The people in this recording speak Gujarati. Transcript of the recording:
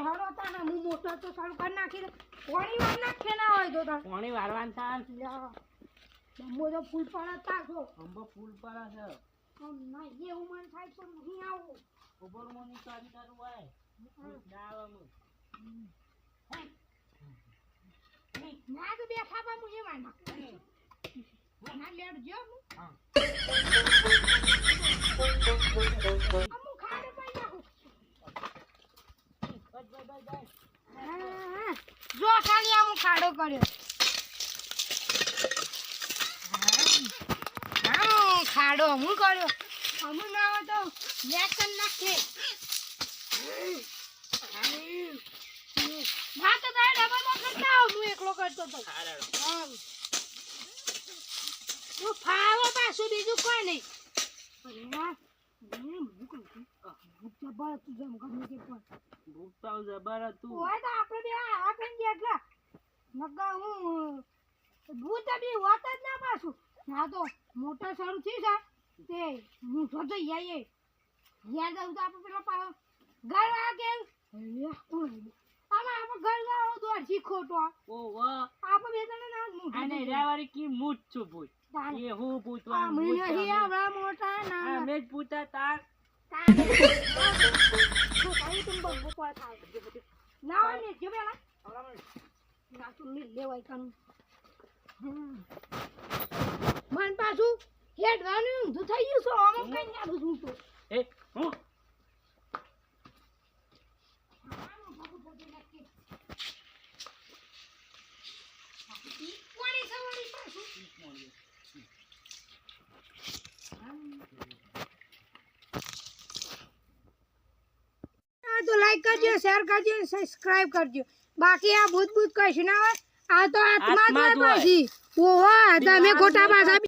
હેડો તાને હું મોટો તો ચાલુ કરી નાખી. ઘણી વાર નાખે ના હોય તો તાર પાણી વાળવાનું થાય બમ્બો તો ફૂલ પડે તાકો અંબો ફૂલ પડે છે. ના એવું મન થાય પણ નહીં આવું. ઉપર મોની કાઢી તારું હોય દાવામાં ના તો બેઠા પા હું એમાં નાખ ના લેડ જો હું હા. અમુ ખાડે પડી નાખું બસ બસ બસ બસ હા, જો ખાલી ખાડો કર્યો હા ખાડો હું કર્યો. અમુ ના હોય તો કરી નાખે. ના તો તારે ડબલમાં કરતા આવ હું એકલો કરતો તો. હા. તું ફાવો પાછું બીજું કોઈ નહીં. હું ભૂખ તે તો જબર હતું. આપણે બે આ કઈ ગયા એટલા નકા હું ભૂત બી હોત જ ના પાછું ના તો મોટર સારું થયું છે. તે હું જોતો યાય યાદ આવું તો આપણે પેલા પાડો ઘર આ કે આમાં આપણે ઘર વાળો દોડથી ખોટો. ઓહો. આપણે બે જણા ના જ મોટું રેવાડી કી મૂત છું ભૂત. એ હું ભૂત તમે. આવડા મોટા ના. જ તાર. તારે. તો તારી તું બબ્બો પર થાય. ના હોય ને, જો પેલા. ના તું લી લેવાય કાનું. મન પાછું હેડવાનું ઊંધું થઈ ગયું છો આમ કઈ ના બધું તો એ હું? Thank સવારી પાછું હા તો લાઈક કરજો શેર કરજો સબસ્ક્રાઇબ કરજો. બાકી આ ભૂત ભૂત કશું ના હોય આ તો આત્મા જ હોય. પાછી. ઓહો તમે ખોટા પાછા.